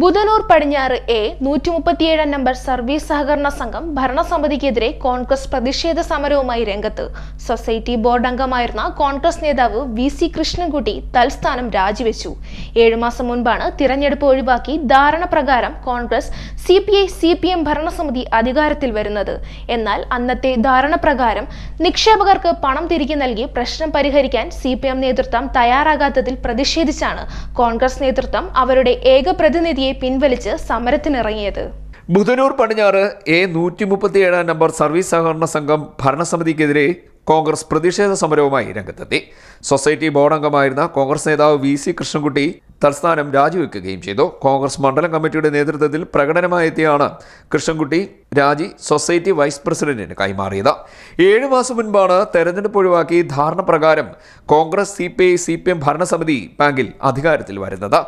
ബുധനൂർ പടിഞ്ഞാറ് എ നൂറ്റി മുപ്പത്തിയേഴാം നമ്പർ സർവീസ് സഹകരണ സംഘം ഭരണസമിതിക്കെതിരെ കോൺഗ്രസ് പ്രതിഷേധ സമരവുമായി രംഗത്ത്. സൊസൈറ്റി ബോർഡ് അംഗമായിരുന്ന കോൺഗ്രസ് നേതാവ് വി സി കൃഷ്ണൻകുട്ടി തൽസ്ഥാനം രാജിവെച്ചു. ഏഴു മാസം മുൻപാണ് തിരഞ്ഞെടുപ്പ് ഒഴിവാക്കി ധാരണ പ്രകാരം Congress C P I C P M ഭരണസമിതി അധികാരത്തിൽ വരുന്നത്. എന്നാൽ അന്നത്തെ ധാരണ പ്രകാരം നിക്ഷേപകർക്ക് പണം തിരികെ നൽകി പ്രശ്നം പരിഹരിക്കാൻ സി പി എം നേതൃത്വം തയ്യാറാകാത്തതിൽ പ്രതിഷേധിച്ചാണ് കോൺഗ്രസ് നേതൃത്വം അവരുടെ ഏക പ്രതിനിധിയെ പിൻവലിച്ച് സമരത്തിനിറങ്ങിയത്. ബുധനൂർ പടിഞ്ഞാറ് എ നൂറ്റി മുപ്പത്തിയേഴാം നമ്പർ സർവീസ് സഹകരണ സംഘം ഭരണസമിതിക്കെതിരെ കോൺഗ്രസ് പ്രതിഷേധ സമരവുമായി രംഗത്തെത്തി. സൊസൈറ്റി ബോർഡ് അംഗമായിരുന്ന കോൺഗ്രസ് നേതാവ് വി സി കൃഷ്ണൻകുട്ടി തൽസ്ഥാനം രാജിവെക്കുകയും ചെയ്തു. കോൺഗ്രസ് മണ്ഡലം കമ്മിറ്റിയുടെ നേതൃത്വത്തിൽ പ്രകടനമായി എത്തിയാണ് കൃഷ്ണൻകുട്ടി രാജി സൊസൈറ്റി വൈസ് പ്രസിഡന്റിന് കൈമാറിയത്. ഏഴു മാസം മുൻപാണ് തെരഞ്ഞെടുപ്പ് ഒഴിവാക്കി ധാരണ പ്രകാരം Congress C P I C P M ഭരണസമിതി ബാങ്കിൽ അധികാരത്തിൽ വരുന്നത്.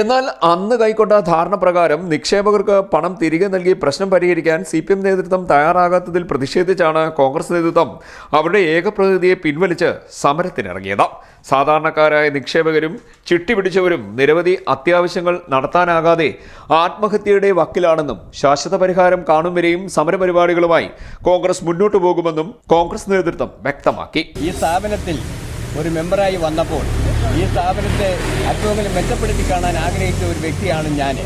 എന്നാൽ അന്ന് കൈക്കൊണ്ട ധാരണ പ്രകാരം നിക്ഷേപകർക്ക് പണം തിരികെ നൽകി പ്രശ്നം പരിഹരിക്കാൻ സി പി എം നേതൃത്വം തയ്യാറാകാത്തതിൽ പ്രതിഷേധിച്ചാണ് കോൺഗ്രസ് നേതൃത്വം അവരുടെ ഏകപ്രതിനിധിയെ പിൻവലിച്ച് സമരത്തിനിറങ്ങിയത്. സാധാരണക്കാരായ നിക്ഷേപകരും ചിട്ടി പിടിച്ചവരും നിരവധി അത്യാവശ്യങ്ങൾ നടത്താനാകാതെ ആത്മഹത്യയുടെ വക്കിലാണെന്നും ശാശ്വത പരിഹാരം കാണും വരെയും സമരപരിപാടികളുമായി കോൺഗ്രസ് മുന്നോട്ടു പോകുമെന്നും കോൺഗ്രസ് നേതൃത്വം വ്യക്തമാക്കി. ഈ സ്ഥാപനത്തിൽ ഒരു മെമ്പറായി വന്നപ്പോൾ ഈ സ്ഥാപനത്തെ അല്പമെങ്കിലും മെച്ചപ്പെടുത്തി കാണാൻ ആഗ്രഹിച്ച ഒരു വ്യക്തിയാണ് ഞാൻ.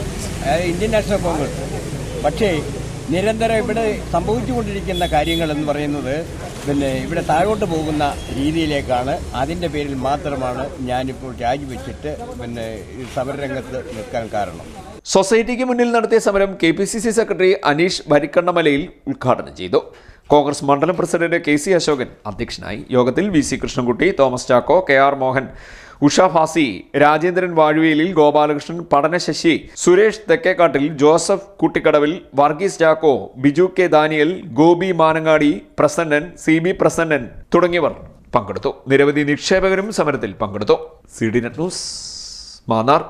Indian National Congress. പക്ഷേ നിരന്തരം ഇവിടെ സംഭവിച്ചുകൊണ്ടിരിക്കുന്ന കാര്യങ്ങൾ എന്ന് പറയുന്നത് പിന്നെ ഇവിടെ താഴോട്ട് പോകുന്ന രീതിയിലേക്കാണ്. അതിന്റെ പേരിൽ മാത്രമാണ് ഞാനിപ്പോൾ രാജിവെച്ചിട്ട് പിന്നെ സമരരംഗത്ത് നിൽക്കാൻ കാരണം. സൊസൈറ്റിക്ക് മുന്നിൽ നടത്തിയ സമരം K P C C secretary Aneesh വരിക്കണ്ണമലയിൽ ഉദ്ഘാടനം ചെയ്തു. കോൺഗ്രസ് മണ്ഡലം പ്രസിഡന്റ് കെ സി അശോകൻ അധ്യക്ഷനായി. യോഗത്തിൽ V C Krishnankutty Thomas Chacko K R Mohan Usha Fasi Rajendran Vazhuvelil Gopalakrishnan പഠനശശി Suresh Thekkekattil Joseph Kuttikkadavil Varghese Chacko Biju K Daniel Gopi Manangadi Prasannan C B Prasannan തുടങ്ങിയവർ പങ്കെടുത്തു. നിരവധി നിക്ഷേപകരും സമരത്തിൽ പങ്കെടുത്തു. C D news Mannar.